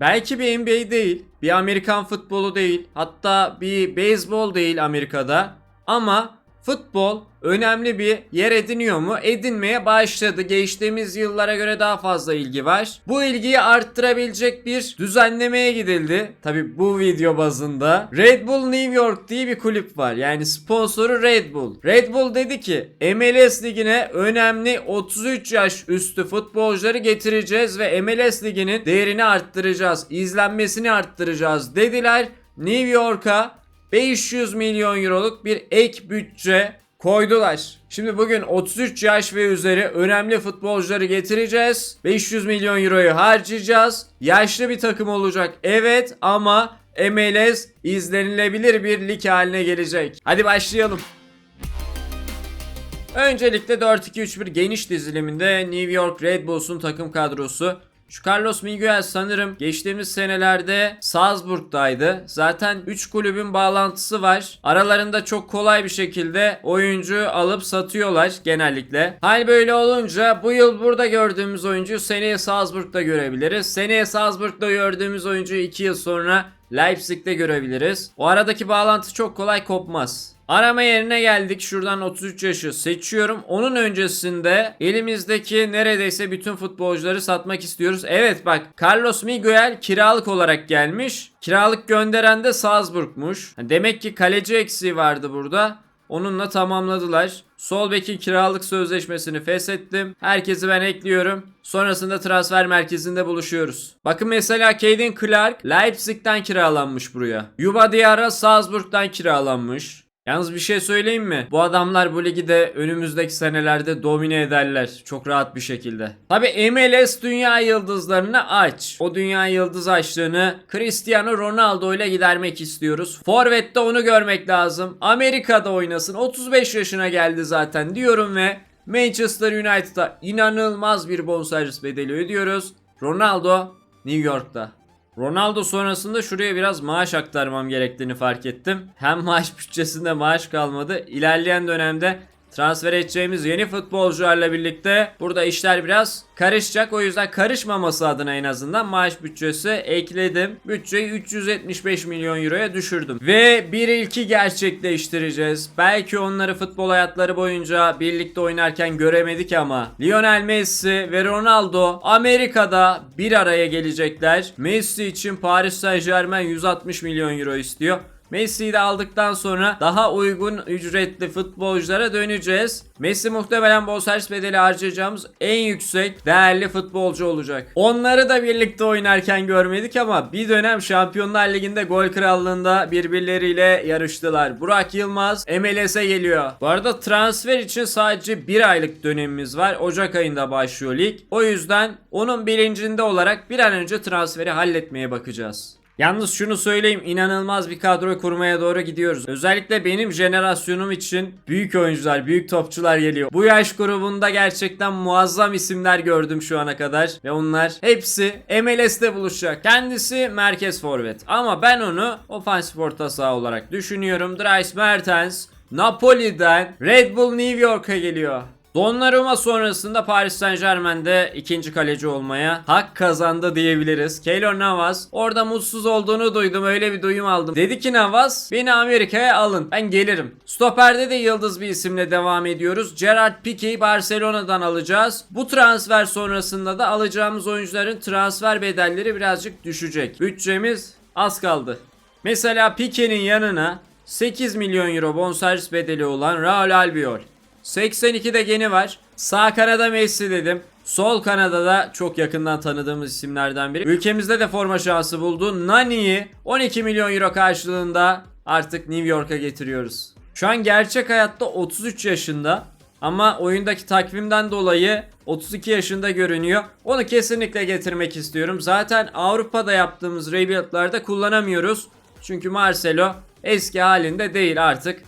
Belki bir NBA değil, bir Amerikan futbolu değil, hatta bir beyzbol değil Amerika'da. Ama futbol önemli bir yer ediniyor mu? Edinmeye başladı. Geçtiğimiz yıllara göre daha fazla ilgi var. Bu ilgiyi arttırabilecek bir düzenlemeye gidildi. Tabi bu video bazında. Red Bull New York diye bir kulüp var. Yani sponsoru Red Bull. Red Bull dedi ki MLS ligine önemli 33 yaş üstü futbolcuları getireceğiz ve MLS liginin değerini arttıracağız. izlenmesini arttıracağız dediler. New York'a 500 milyon euroluk bir ek bütçe koydular. Şimdi bugün 33 yaş ve üzeri önemli futbolcuları getireceğiz. 500 milyon euroyu harcayacağız. Yaşlı bir takım olacak evet ama MLS izlenilebilir bir lig haline gelecek. Hadi başlayalım. Öncelikle 4-2-3-1 geniş diziliminde New York Red Bulls'un takım kadrosu. Şu Carlos Miguel sanırım geçtiğimiz senelerde Salzburg'daydı. Zaten 3 kulübün bağlantısı var. Aralarında çok kolay bir şekilde oyuncu alıp satıyorlar genellikle. Hal böyle olunca bu yıl burada gördüğümüz oyuncuyu seneye Salzburg'da görebiliriz. Seneye Salzburg'da gördüğümüz oyuncuyu 2 yıl sonra Leipzig'te görebiliriz. O aradaki bağlantı çok kolay kopmaz. Arama yerine geldik. Şuradan 33 yaşı seçiyorum. Onun öncesinde elimizdeki neredeyse bütün futbolcuları satmak istiyoruz. Evet bak Carlos Miguel kiralık olarak gelmiş. Kiralık gönderen de Salzburg'muş. Demek ki kaleci eksiği vardı burada. Onunla tamamladılar. Sol bekin kiralık sözleşmesini feshettim. Herkesi ben ekliyorum. Sonrasında transfer merkezinde buluşuyoruz. Bakın mesela Caden Clark Leipzig'ten kiralanmış buraya. Yuba Diarra Salzburg'dan kiralanmış. Yalnız bir şey söyleyeyim mi? Bu adamlar bu ligi de önümüzdeki senelerde domine ederler. Çok rahat bir şekilde. Tabi MLS dünya yıldızlarını aç. O dünya yıldız açlığını Cristiano Ronaldo ile gidermek istiyoruz. Forvet'te onu görmek lazım. Amerika'da oynasın. 35 yaşına geldi zaten diyorum ve Manchester United'a inanılmaz bir bonservis bedeli ödüyoruz. Ronaldo New York'ta. Ronaldo sonrasında şuraya biraz maaş aktarmam gerektiğini fark ettim. Hem maaş bütçesinde maaş kalmadı. İlerleyen dönemde transfer edeceğimiz yeni futbolcularla birlikte burada işler biraz karışacak. O yüzden karışmaması adına en azından maaş bütçesi ekledim. Bütçeyi 375 milyon euroya düşürdüm. Ve bir ilki gerçekleştireceğiz. Belki onları futbol hayatları boyunca birlikte oynarken göremedik ama Lionel Messi ve Ronaldo Amerika'da bir araya gelecekler. Messi için Paris Saint Germain 160 milyon euro istiyor. Messi'yi de aldıktan sonra daha uygun ücretli futbolculara döneceğiz. Messi muhtemelen bonservis bedeli harcayacağımız en yüksek değerli futbolcu olacak. Onları da birlikte oynarken görmedik ama bir dönem Şampiyonlar Ligi'nde gol krallığında birbirleriyle yarıştılar. Burak Yılmaz MLS'e geliyor. Bu arada transfer için sadece bir aylık dönemimiz var. Ocak ayında başlıyor lig. O yüzden onun bilincinde olarak bir an önce transferi halletmeye bakacağız. Yalnız şunu söyleyeyim inanılmaz bir kadro kurmaya doğru gidiyoruz. Özellikle benim jenerasyonum için büyük oyuncular, büyük topçular geliyor. Bu yaş grubunda gerçekten muazzam isimler gördüm şu ana kadar. Ve onlar hepsi MLS'te buluşacak. Kendisi merkez forvet. Ama ben onu ofansif orta saha olarak düşünüyorum. Dries Mertens Napoli'den Red Bull New York'a geliyor. Donnarumma sonrasında Paris Saint Germain'de ikinci kaleci olmaya hak kazandı diyebiliriz. Keylor Navas orada mutsuz olduğunu duydum öyle bir duyum aldım. Dedi ki Navas beni Amerika'ya alın ben gelirim. Stoper'de de yıldız bir isimle devam ediyoruz. Gerard Pique'yi Barcelona'dan alacağız. Bu transfer sonrasında da alacağımız oyuncuların transfer bedelleri birazcık düşecek. Bütçemiz az kaldı. Mesela Pique'nin yanına 8 milyon euro bonservis bedeli olan Raul Albiol. 82'de geni var. Sağ kanada Messi dedim. Sol kanada da çok yakından tanıdığımız isimlerden biri. Ülkemizde de forma şansı buldu. Nani'yi 12 milyon euro karşılığında artık New York'a getiriyoruz. Şu an gerçek hayatta 33 yaşında ama oyundaki takvimden dolayı 32 yaşında görünüyor. Onu kesinlikle getirmek istiyorum. Zaten Avrupa'da yaptığımız rebuild'larda kullanamıyoruz. Çünkü Marcelo eski halinde değil artık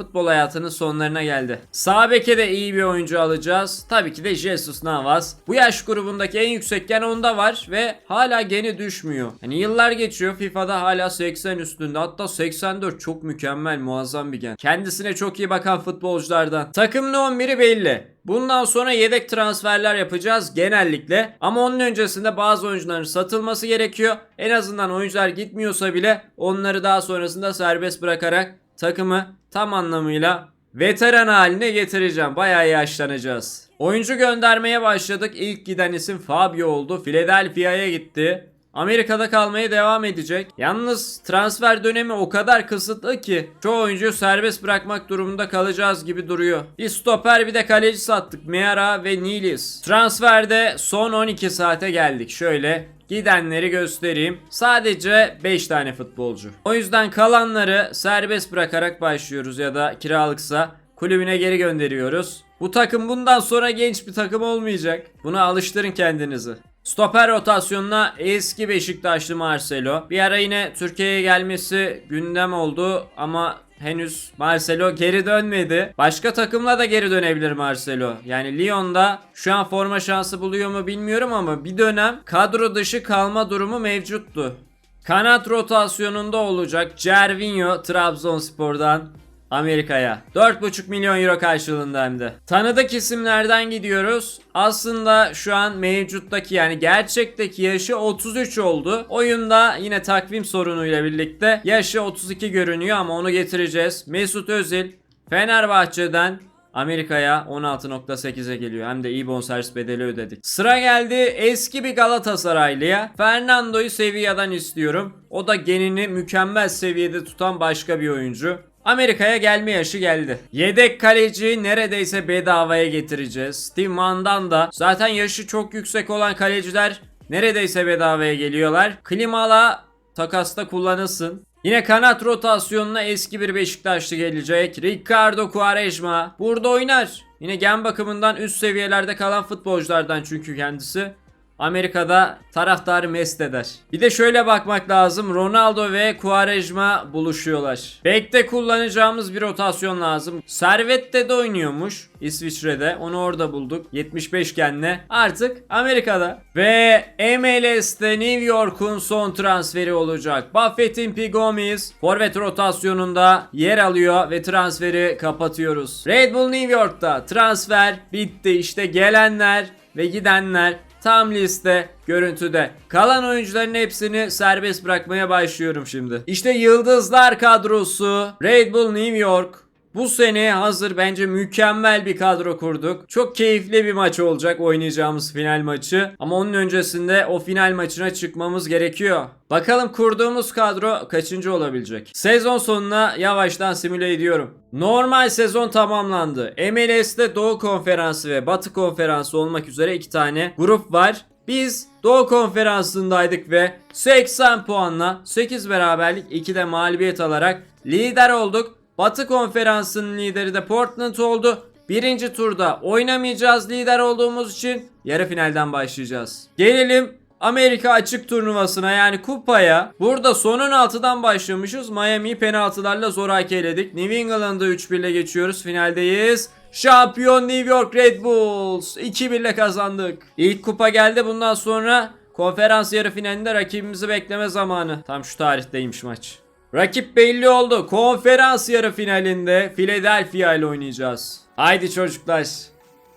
futbol hayatının sonlarına geldi. Sağ beke de iyi bir oyuncu alacağız. Tabii ki de Jesus Navas. Bu yaş grubundaki en yüksek gen onda var ve hala geni düşmüyor. Hani yıllar geçiyor FIFA'da hala 80 üstünde hatta 84 çok mükemmel muazzam bir gen. Kendisine çok iyi bakan futbolculardan. Takımın 11'i belli. Bundan sonra yedek transferler yapacağız genellikle. Ama onun öncesinde bazı oyuncuların satılması gerekiyor. En azından oyuncular gitmiyorsa bile onları daha sonrasında serbest bırakarak takımı tam anlamıyla veteran haline getireceğim. Bayağı yaşlanacağız. Oyuncu göndermeye başladık. İlk giden isim Fabio oldu. Philadelphia'ya gitti. Amerika'da kalmaya devam edecek. Yalnız transfer dönemi o kadar kısıtlı ki çoğu oyuncuyu serbest bırakmak durumunda kalacağız gibi duruyor. Bir stoper bir de kaleci sattık. Meara ve Nilis. Transferde son 12 saate geldik. Şöyle Gidenleri göstereyim. Sadece 5 tane futbolcu. O yüzden kalanları serbest bırakarak başlıyoruz ya da kiralıksa kulübüne geri gönderiyoruz. Bu takım bundan sonra genç bir takım olmayacak. Buna alıştırın kendinizi. Stoper rotasyonuna eski Beşiktaşlı Marcelo. Bir ara yine Türkiye'ye gelmesi gündem oldu ama henüz Marcelo geri dönmedi. Başka takımla da geri dönebilir Marcelo. Yani Lyon'da şu an forma şansı buluyor mu bilmiyorum ama bir dönem kadro dışı kalma durumu mevcuttu. Kanat rotasyonunda olacak Cervinho Trabzonspor'dan Amerika'ya. 4,5 milyon euro karşılığında hem de. Tanıdık isimlerden gidiyoruz. Aslında şu an mevcuttaki yani gerçekteki yaşı 33 oldu. Oyunda yine takvim sorunuyla birlikte yaşı 32 görünüyor ama onu getireceğiz. Mesut Özil Fenerbahçe'den Amerika'ya 16.8'e geliyor. Hem de iyi bonservis bedeli ödedik. Sıra geldi eski bir Galatasaraylıya. Fernando'yu Sevilla'dan istiyorum. O da genini mükemmel seviyede tutan başka bir oyuncu. Amerika'ya gelme yaşı geldi. Yedek kaleci neredeyse bedavaya getireceğiz. Steve Mandan da zaten yaşı çok yüksek olan kaleciler neredeyse bedavaya geliyorlar. Klimala takasta kullanılsın. Yine kanat rotasyonuna eski bir Beşiktaşlı gelecek. Ricardo Quaresma burada oynar. Yine gen bakımından üst seviyelerde kalan futbolculardan çünkü kendisi. Amerika'da taraftarı mest eder. Bir de şöyle bakmak lazım. Ronaldo ve Quaresma buluşuyorlar. Bek'te kullanacağımız bir rotasyon lazım. Servet'te de oynuyormuş. İsviçre'de. Onu orada bulduk. 75 genle. Artık Amerika'da. Ve MLS'te New York'un son transferi olacak. Buffett'in P. Gomez forvet rotasyonunda yer alıyor ve transferi kapatıyoruz. Red Bull New York'ta transfer bitti. İşte gelenler ve gidenler Tam liste görüntüde. Kalan oyuncuların hepsini serbest bırakmaya başlıyorum şimdi. İşte Yıldızlar kadrosu Red Bull New York. Bu sene hazır bence mükemmel bir kadro kurduk. Çok keyifli bir maç olacak oynayacağımız final maçı. Ama onun öncesinde o final maçına çıkmamız gerekiyor. Bakalım kurduğumuz kadro kaçıncı olabilecek? Sezon sonuna yavaştan simüle ediyorum. Normal sezon tamamlandı. MLS'de Doğu Konferansı ve Batı Konferansı olmak üzere iki tane grup var. Biz Doğu Konferansı'ndaydık ve 80 puanla 8 beraberlik 2 de mağlubiyet alarak lider olduk. Batı Konferansı'nın lideri de Portland oldu. Birinci turda oynamayacağız lider olduğumuz için yarı finalden başlayacağız. Gelelim Amerika açık turnuvasına yani kupaya. Burada sonun altıdan başlamışız. Miami'yi penaltılarla zoraki eledik. New England'ı 3-1 ile geçiyoruz. Finaldeyiz. Şampiyon New York Red Bulls. 2-1 ile kazandık. İlk kupa geldi. Bundan sonra konferans yarı finalinde rakibimizi bekleme zamanı. Tam şu tarihteymiş maç. Rakip belli oldu. Konferans yarı finalinde Philadelphia ile oynayacağız. Haydi çocuklar.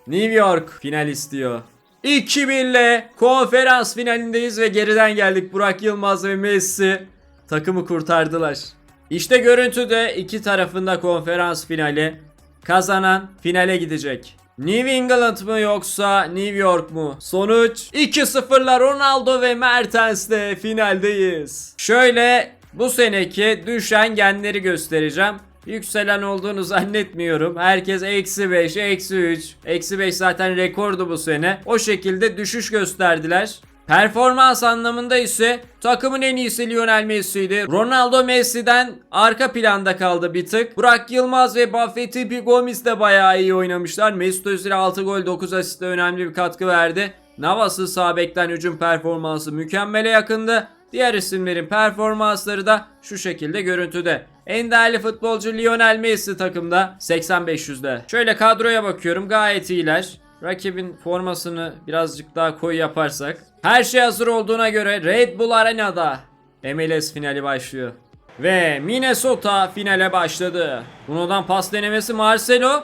New York final istiyor. 2-1 ile konferans finalindeyiz ve geriden geldik. Burak Yılmaz ve Messi takımı kurtardılar. İşte görüntüde iki tarafında konferans finali. Kazanan finale gidecek. New England mı yoksa New York mu? Sonuç 2-0'la Ronaldo ve Mertens'le finaldeyiz. Şöyle bu seneki düşen genleri göstereceğim. Yükselen olduğunu zannetmiyorum. Herkes eksi 5, eksi 3. Eksi 5 zaten rekordu bu sene. O şekilde düşüş gösterdiler. Performans anlamında ise takımın en iyisi Lionel Messi'ydi. Ronaldo Messi'den arka planda kaldı bir tık. Burak Yılmaz ve Buffett'i bir Gomis de bayağı iyi oynamışlar. Mesut Özil 6 gol 9 asistle önemli bir katkı verdi. Navas'ın sağ bekten hücum performansı mükemmele yakındı. Diğer isimlerin performansları da şu şekilde görüntüde. En değerli futbolcu Lionel Messi takımda 8500'de. Şöyle kadroya bakıyorum gayet iyiler. Rakibin formasını birazcık daha koyu yaparsak. Her şey hazır olduğuna göre Red Bull Arena'da MLS finali başlıyor. Ve Minnesota finale başladı. Bruno'dan pas denemesi Marcelo.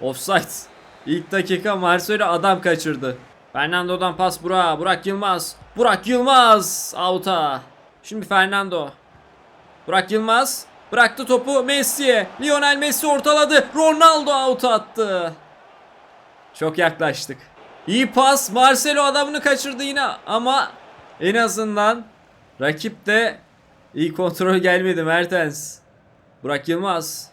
Offside. İlk dakika Marcelo adam kaçırdı. Fernando'dan pas Burak. Burak Yılmaz. Burak Yılmaz. Out'a. Şimdi Fernando. Burak Yılmaz. Bıraktı topu Messi'ye. Lionel Messi ortaladı. Ronaldo out'a attı. Çok yaklaştık. İyi pas. Marcelo adamını kaçırdı yine ama en azından rakip de iyi kontrol gelmedi Mertens. Burak Yılmaz.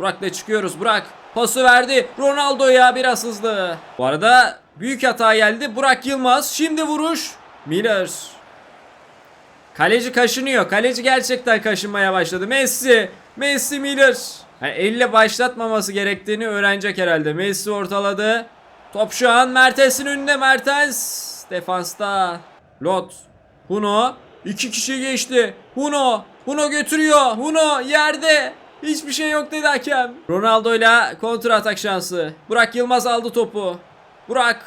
Burak'la çıkıyoruz. Burak pası verdi. Ronaldo'ya biraz hızlı. Bu arada büyük hata geldi. Burak Yılmaz. Şimdi vuruş. Miller. Kaleci kaşınıyor. Kaleci gerçekten kaşınmaya başladı. Messi. Messi Miller. Yani elle başlatmaması gerektiğini öğrenecek herhalde. Messi ortaladı. Top şu an Mertens'in önünde. Mertens. Defansta. Lot. Huno. iki kişi geçti. Huno. Huno götürüyor. Huno yerde. Hiçbir şey yok dedi hakem. Ronaldo ile kontra atak şansı. Burak Yılmaz aldı topu. Burak.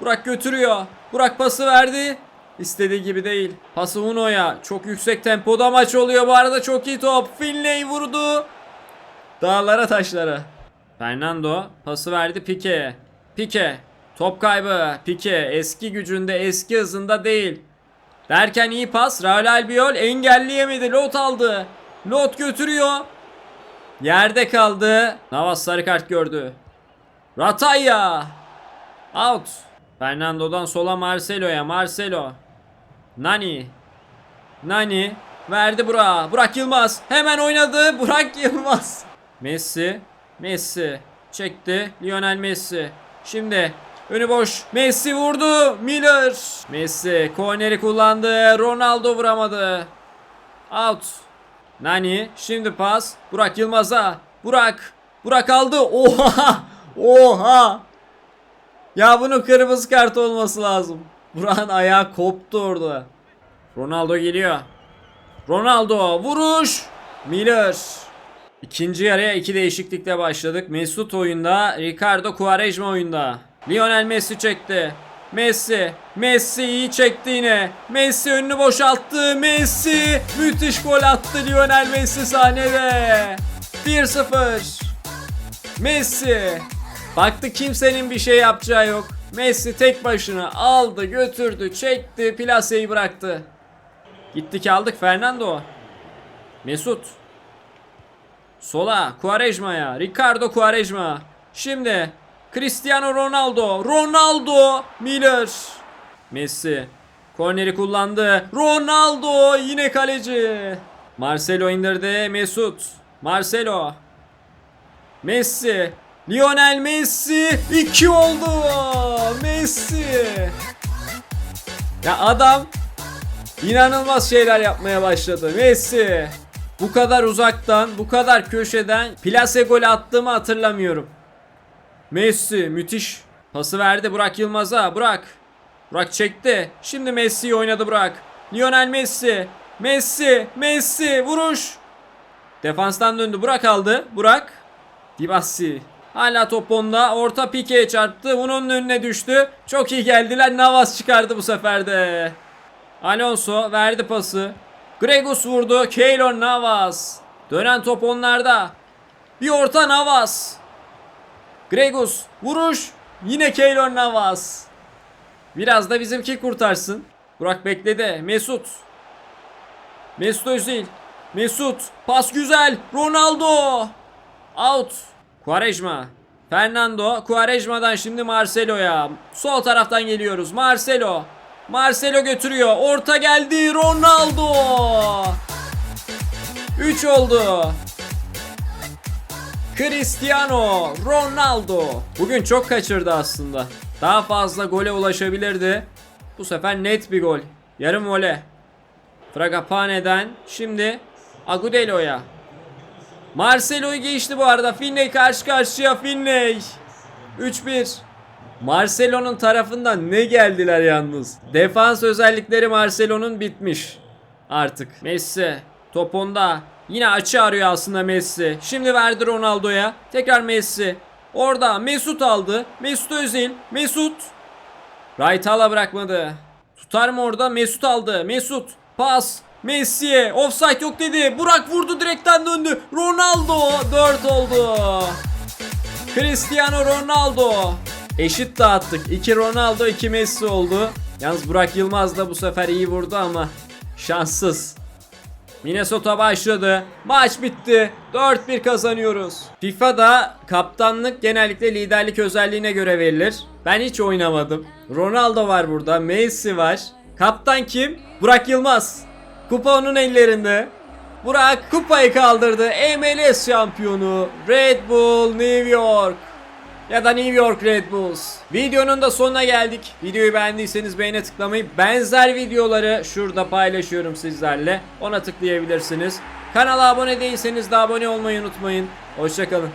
Burak götürüyor. Burak pası verdi. İstediği gibi değil. Pası Huno'ya. Çok yüksek tempoda maç oluyor bu arada. Çok iyi top. Finley vurdu. Dağlara taşlara. Fernando pası verdi Pique. Pique. Top kaybı. Pique eski gücünde eski hızında değil. Derken iyi pas. Raul Albiol engelleyemedi. Lot aldı. Lot götürüyor. Yerde kaldı. Navas sarı kart gördü. Rataya. Out. Fernando'dan sola Marcelo'ya. Marcelo. Nani. Nani. Verdi Burak. Burak Yılmaz. Hemen oynadı. Burak Yılmaz. Messi. Messi. Çekti. Lionel Messi. Şimdi önü boş. Messi vurdu. Miller. Messi korneri kullandı. Ronaldo vuramadı. Out. Nani. Şimdi pas. Burak Yılmaz'a. Burak. Burak aldı. Oha. Oha. Ya bunun kırmızı kart olması lazım. Burak'ın ayağı koptu orada. Ronaldo geliyor. Ronaldo vuruş. Miller. İkinci yarıya iki değişiklikle başladık. Mesut oyunda, Ricardo Quaresma oyunda. Lionel Messi çekti. Messi, Messi iyi çekti yine. Messi önünü boşalttı. Messi müthiş gol attı Lionel Messi sahnede. 1-0. Messi. Baktı kimsenin bir şey yapacağı yok. Messi tek başına aldı, götürdü, çekti, plaseyi bıraktı. Gittik aldık Fernando. Mesut. Sola Quaresma'ya. Ricardo Quaresma. Şimdi Cristiano Ronaldo. Ronaldo. Miller. Messi. Korneri kullandı. Ronaldo yine kaleci. Marcelo indirdi. Mesut. Marcelo. Messi. Lionel Messi 2 oldu. Messi. Ya adam inanılmaz şeyler yapmaya başladı. Messi. Bu kadar uzaktan, bu kadar köşeden plase gol attığımı hatırlamıyorum. Messi müthiş. Pası verdi Burak Yılmaz'a. Burak. Burak çekti. Şimdi Messi'yi oynadı Burak. Lionel Messi. Messi. Messi. Vuruş. Defanstan döndü. Burak aldı. Burak. Dibassi. Hala top onda. Orta Pique'ye çarptı. Bunun önüne düştü. Çok iyi geldiler. Navas çıkardı bu sefer de. Alonso verdi pası. Gregus vurdu. Keylor Navas. Dönen top onlarda. Bir orta Navas. Gregus vuruş. Yine Keylor Navas. Biraz da bizimki kurtarsın. Burak bekledi. Mesut. Mesut Özil. Mesut. Pas güzel. Ronaldo. Out. Quaresma. Fernando. Quaresma'dan şimdi Marcelo'ya. Sol taraftan geliyoruz. Marcelo. Marcelo götürüyor. Orta geldi. Ronaldo. 3 oldu. Cristiano Ronaldo. Bugün çok kaçırdı aslında. Daha fazla gole ulaşabilirdi. Bu sefer net bir gol. Yarım vole. Fragapane'den şimdi Agudelo'ya. Marcelo'yu geçti bu arada. Finney karşı karşıya Finney. 3-1. Marcelo'nun tarafından ne geldiler yalnız. Defans özellikleri Marcelo'nun bitmiş. Artık. Messi. Top onda. Yine açı arıyor aslında Messi. Şimdi verdi Ronaldo'ya. Tekrar Messi. Orada Mesut aldı. Mesut Özil. Mesut. Right hala bırakmadı. Tutar mı orada? Mesut aldı. Mesut. Pas. Messi'ye. Offside yok dedi. Burak vurdu direkten döndü. Ronaldo. 4 oldu. Cristiano Ronaldo. Eşit dağıttık. 2 Ronaldo 2 Messi oldu. Yalnız Burak Yılmaz da bu sefer iyi vurdu ama şanssız. Minnesota başladı. Maç bitti. 4-1 kazanıyoruz. FIFA'da kaptanlık genellikle liderlik özelliğine göre verilir. Ben hiç oynamadım. Ronaldo var burada. Messi var. Kaptan kim? Burak Yılmaz. Kupa onun ellerinde. Burak kupayı kaldırdı. MLS şampiyonu. Red Bull New York. Ya da New York Red Bulls. Videonun da sonuna geldik. Videoyu beğendiyseniz beğene tıklamayı, benzer videoları şurada paylaşıyorum sizlerle. Ona tıklayabilirsiniz. Kanala abone değilseniz de abone olmayı unutmayın. Hoşçakalın.